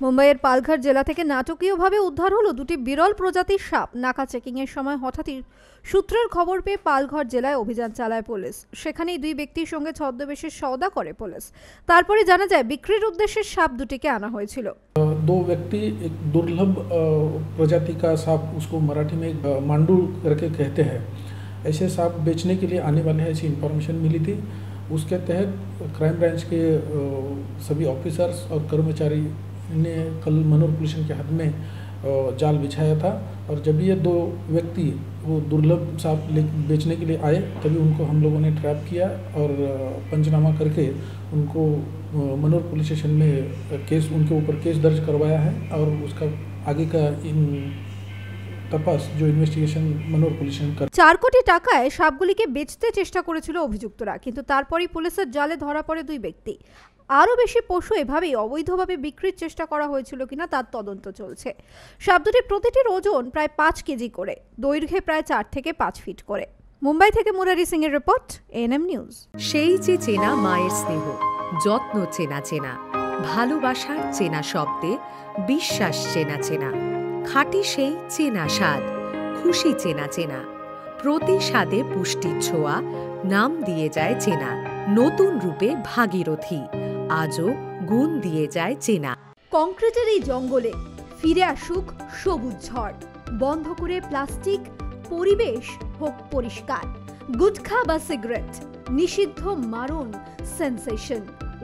মুম্বাইয়ের পালঘর জেলা থেকে নাটকীয়ভাবে উদ্ধার হলো দুটি বিরল প্রজাতির সাপ নাকা চেকিং এর সময় হঠাৎই সূত্রের খবর পেয়ে পালঘর জেলায় অভিযান চালায় পুলিশ সেখানেই দুই ব্যক্তির সঙ্গে ছদ্মবেশে সওদা করে পুলিশ তারপরে জানা যায় বিক্রির উদ্দেশ্যে সাপ দুটিকে আনা হয়েছিল दो व्यक्ति एक दुर्लभ अ, प्रजाति का सांप उसको मराठी में अ, मांडू करके कहते हैं ऐसे सांप बेचने के लिए आने वाले हैं ऐसी इन्फॉर्मेशन मिली थी उसके तहत क्राइम ब्रांच के अ, सभी ऑफिसर्स और कर्मचारी ने कल मनोहर पुलिस के हद में जाल बिछाया था और जब ये दो व्यक्ति, वो दुर्लभ सांप ले, बेचने के लिए आए, तभी उनको हम लोगों ने ट्रैप किया और पंचनामा करके उनको मनोर पुलिस स्टेशन में केस, उनके ऊपर केस दर्ज करवाया है और उसका आगे का इन চার কোটি টাকায় সাপগুলিকে বেচতে চেষ্টা করেছিল অভিযুক্তরা কিন্তু তারপরেই পুলিশের জালে ধরা পড়ে দুই ব্যক্তি। আরও বেশি পশু এভাবেই অবৈধভাবে বিক্রির চেষ্টা করা হয়েছিল কিনা তার তদন্ত চলছে। সাপ দুটির প্রতিটির ওজন প্রায় পাঁচ কেজি করে দৈর্ঘ্যে প্রায় চার থেকে পাঁচ ফিট করে। মুম্বাই থেকে মুরারি সিং এর রিপোর্ট এনএম নিউজ সেই যে চেনা মায়ের স্নেহ যত্ন চেনা চেনা ভালোবাসার চেনা শব্দে বিশ্বাস চেনা চেনা। খাঁটি সেই চেনা স্বাদ, খুশি চেনা চেনা। প্রতি স্বাদে পুষ্টির ছোঁয়া, নাম দিয়ে যায় চেনা। নতুন রূপে ভাগীরথী, আজও গুণ দিয়ে যায় চেনা। কংক্রিটের এই জঙ্গলে ফিরে আসুক সবুজ ঝড়, বন্ধ করে প্লাস্টিক, পরিবেশ হোক পরিষ্কার। গুটখা বা সিগারেট, নিষিদ্ধ মারণ, সেন্সেশন,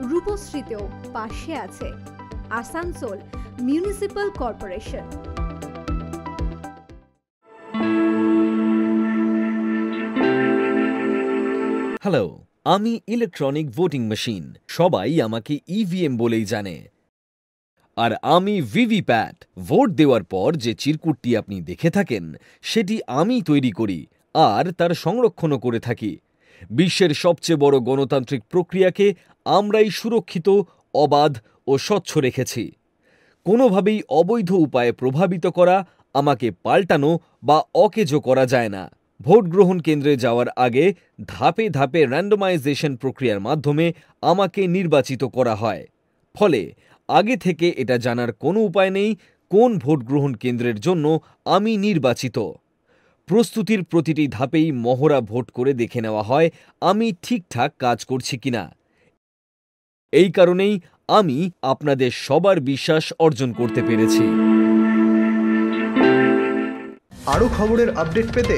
রূপশ্রীতেও পাশে আছে আসানসোল মিউনিসিপ্যাল কর্পোরেশন। হ্যালো আমি ইলেকট্রনিক ভোটিং মেশিন সবাই আমাকে ইভিএম বলেই জানে। আর আমি ভিভিপ্যাট ভোট দেওয়ার পর যে চিরকুটটি আপনি দেখে থাকেন, সেটি আমি তৈরি করি, আর তার সংরক্ষণও করে থাকি। বিশ্বের সবচেয়ে বড় গণতান্ত্রিক প্রক্রিয়াকে আমরাই সুরক্ষিত, অবাধ ও স্বচ্ছ রেখেছি। কোনোভাবেই অবৈধ উপায়ে প্রভাবিত করা, আমাকে পাল্টানো বা অকেজো করা যায় না। ভোট গ্রহণ কেন্দ্রে যাওয়ার আগে ধাপে ধাপে র্যান্ডমাইজেশন প্রক্রিয়ার মাধ্যমে আমাকে নির্বাচিত করা হয়। ফলে আগে থেকে এটা জানার কোনো উপায় নেই কোন ভোট গ্রহণ কেন্দ্রের জন্য আমি নির্বাচিত। প্রস্তুতির প্রতিটি ধাপেই মহড়া ভোট করে দেখে নেওয়া হয় আমি ঠিকঠাক কাজ করছি কিনা। এই কারণেই আমি আপনাদের সবার বিশ্বাস অর্জন করতে পেরেছি। আরও খবরের আপডেট পেতে